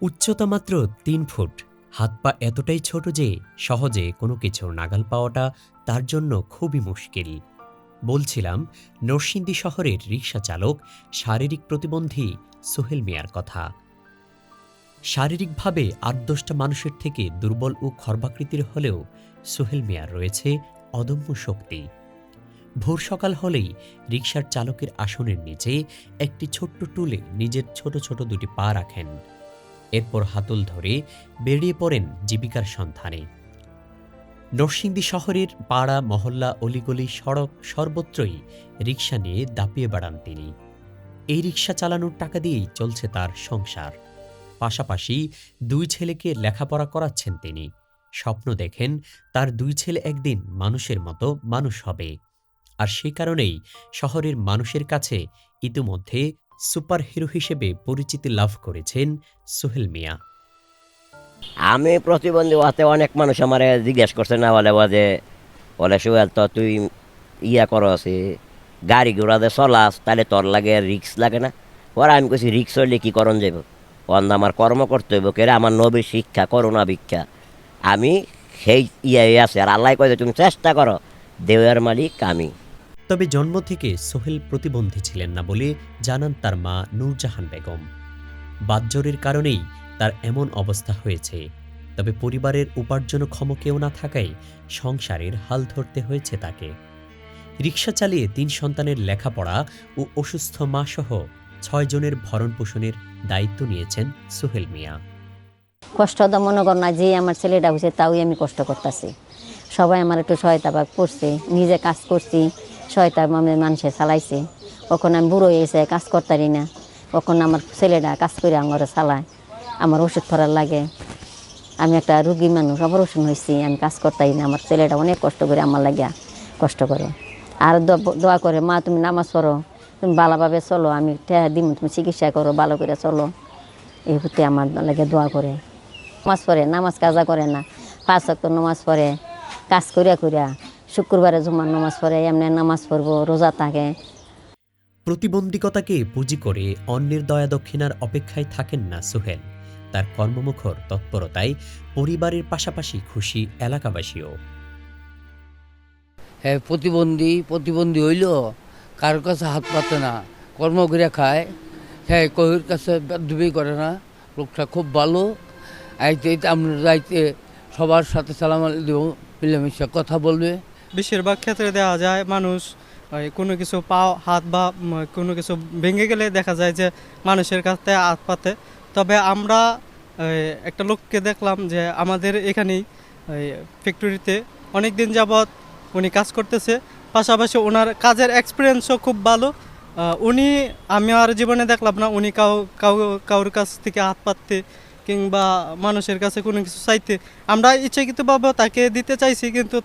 উচ্চতা মাত্র তিন ফুট। হাত পা এতটাই ছোট যে সহজে কোনো কিছুর নাগাল পাওয়াটা তার জন্য খুবই মুশকিল। বলছিলাম, নরসিংদী শহরের রিক্সা চালক শারীরিক প্রতিবন্ধী সোহেল মিয়ার কথা। শারীরিকভাবে আট দশটা মানুষের থেকে দুর্বল ও খর্বাকৃতির হলেও সোহেল মিয়ার রয়েছে অদম্য শক্তি। ভোর সকাল হলেই রিকশার চালকের আসনের নিচে একটি ছোট্ট টুলে নিজের ছোট ছোট দুটি পা রাখেন। এরপর হাতল ধরে বেরিয়ে পড়েন জীবিকার সন্ধানে। নরসিংদী শহরের পাড়া, মহল্লা, অলিগলি সড়ক সর্বত্রই রিক্সা নিয়ে দাপিয়ে বেড়ান তিনি। এই রিক্সা চালানোর টাকা দিয়েই চলছে তার সংসার। পাশাপাশি দুই ছেলেকে লেখাপড়া করাচ্ছেন তিনি। স্বপ্ন দেখেন তার দুই ছেলে একদিন মানুষের মতো মানুষ হবে। আর সে কারণেই শহরের মানুষের কাছে ইতিমধ্যে সুপারহিরো হিসেবে পরিচিতি লাভ করেছেন সোহেল মিয়া। আমি প্রতিবন্ধী হতে অনেক মানুষ আমার জিজ্ঞেস করছে না বলে যে, বলে সুয়েল তো তুই ইয়া করস গাড়ি ঘোড়াতে চলাস, তাহলে তোর লাগে রিক্স লাগে না? ওরা আমি কইছি, রিক্স হইলে কি করণ যাইব? অন্য আমার কর্ম করতে হইব কেরে আমার নবীর শিক্ষা করোনা ভিক্ষা। আমি সেই ইয়ে আছে, আর আল্লাহ কয়ে তুমি চেষ্টা করো, দেওয়ার মালিক আমি। তবে জন্ম থেকে সোহেল প্রতিবন্ধী ছিলেন না বলে জানান তার মা নূরজাহান বেগম। বাতজরের কারণেই তার এমন অবস্থা হয়েছে। তবে পরিবারের উপার্জনক্ষম কেউ না থাকায় সংসারের হাল ধরতে হয়েছে তাকে। রিক্সা চালিয়ে তিন সন্তানের লেখাপড়া ও অসুস্থ মা সহ ছয় জনের ভরণ পোষণের দায়িত্ব নিয়েছেন সোহেল মিয়া। কষ্ট তো মনে কর না, যে আমার ছেলেটা হয়েছে, তাও আমি কষ্ট করতেছি। সবাই আমার একটু সহায়তা ভাগ করছে, নিজে কাজ করছি, সহায়তা আমি মানুষে চালাইছে। কখন আমি বুড়ো হয়েছে কাজ করতারি না, কখন আমার ছেলেটা কাজ করে আমার চালায়, আমার ওষুধ ফরার লাগে। আমি একটা রুগী মানুষ, অপারেশন হয়েছি, আমি কাজ করতাই না, আমার ছেলেটা অনেক কষ্ট করে আমার লাগিয়া কষ্ট করে। আর দোয়া করে, মা তুমি নামাজ পড়ো। তুমি ভালোভাবে চলো আমি টেহা দিম তুমি চিকিৎসা করো ভালো করে চলো। এই প্রতি আমার লাগে দোয়া করে। নামাজ পড়ে নামাজ কাজা করে না। পাঁচ অক্ট নামাজ পড়ে কাজ করিয়া করিয়া শুক্রবারে জুমার নামাজ পড়ে এমনি নামাজ পড়ব রোজা থাকে। প্রতিবন্ধকতাকে পুঁজি করে অন্যের দয়া দক্ষিণার অপেক্ষায় থাকেন না সোহেল। তার কর্মমুখর তৎপরতায় পরিবারের পাশাপাশি খুশি এলাকাবাসীও। হ্যাঁ প্রতিবন্ধী প্রতিবন্ধী হইল? কারোর কাছে হাত পাতে না, কর্ম করে খায়। হ্যাঁ কহির কাছে দুবি করে না, লোকটা খুব ভালো। আইতে আমরা যাইতে সবার সাথে সালাম দিব, মিলেমিশে কথা বলবে। বেশিরভাগ ক্ষেত্রে দেখা যায়, মানুষ কোনো কিছু পাও, হাত বা কোনো কিছু ভেঙে গেলে দেখা যায় যে মানুষের কাছে হাত পাতে। তবে আমরা একটা লোককে দেখলাম যে আমাদের এখানেই ফ্যাক্টরিতে অনেক দিন যাবৎ উনি কাজ করতেছে। পাশাপাশি ওনার কাজের এক্সপিরিয়েন্সও খুব ভালো। উনি, আমি আর জীবনে দেখলাম না, উনি কাউ কাউ কারোর কাছ থেকে হাত পাততে কিংবা মানুষের কাছে কোনো কিছু চাইতে। আমরা ইচ্ছাকৃতভাবে তাকে দিতে চাইছি, কিন্তু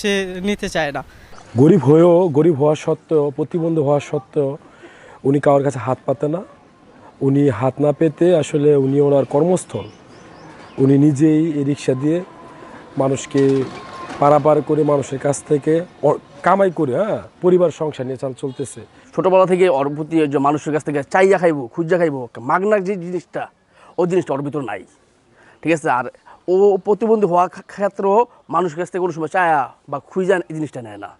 সে নিতে চায় না। গরিব হয়েও, গরিব হওয়া সত্ত্বেও, প্রতিবন্ধী হওয়া সত্ত্বেও উনি কারোর কাছে হাত পাতে না। উনি হাত না পেতে আসলে উনি ওনার কর্মস্থল। উনি নিজেই রিক্সা দিয়ে মানুষকে পারাপার করে মানুষের কাছ থেকে কামাই করে হ্যাঁ পরিবার সংসার নিয়ে চাল চলতেছে। ছোটবেলা থেকে ওর প্রতি মানুষের কাছ থেকে চাইয়া খাইবো খুঁজা খাইবো মাগনার যে জিনিসটা ওই জিনিসটা ওর ভিতর নাই। ঠিক আছে? আর ও প্রতিবন্ধী হওয়া ক্ষেত্রেও মানুষের কাছ থেকে কোনো সময় চায়া বা খুঁজা এই জিনিসটা নেয় না।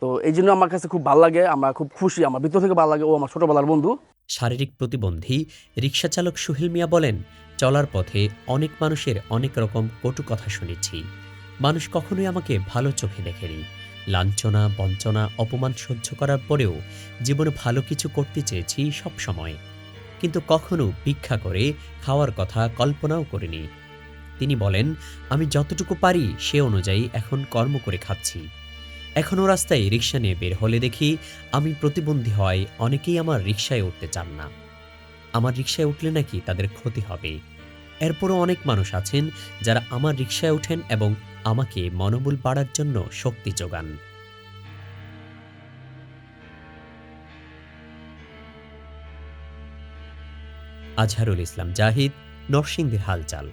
তো এই জন্য আমার কাছে খুব ভালো লাগে আমরা খুব খুশি আমার ভিতর থেকে ভালো লাগে ও আমার ছোটবেলার বন্ধু। শারীরিক প্রতিবন্ধী রিক্সা চালক সুহেল মিয়া বলেন চলার পথে অনেক মানুষের অনেক রকম কটু কথা শুনেছি। মানুষ কখনোই আমাকে ভালো চোখে দেখেনি। লাঞ্ছনা, বঞ্চনা, অপমান সহ্য করার পরেও জীবনে ভালো কিছু করতে চেয়েছি সব সময়। কিন্তু কখনো ভিক্ষা করে খাওয়ার কথা কল্পনাও করিনি। তিনি বলেন, আমি যতটুকু পারি সে অনুযায়ী এখন কর্ম করে খাচ্ছি। এখনও রাস্তায় রিক্সা নিয়ে বের হলে দেখি আমি প্রতিবন্ধী হয় অনেকেই আমার রিক্সায় উঠতে চান না। আমার রিক্সায় উঠলে নাকি তাদের ক্ষতি হবে। এরপরও অনেক মানুষ আছেন যারা আমার রিক্সায় ওঠেন এবং আমাকে মনোবল বাড়ার জন্য শক্তি যোগান। আজহারুল ইসলাম, জাহিদ, নরসিংদীর হালচাল।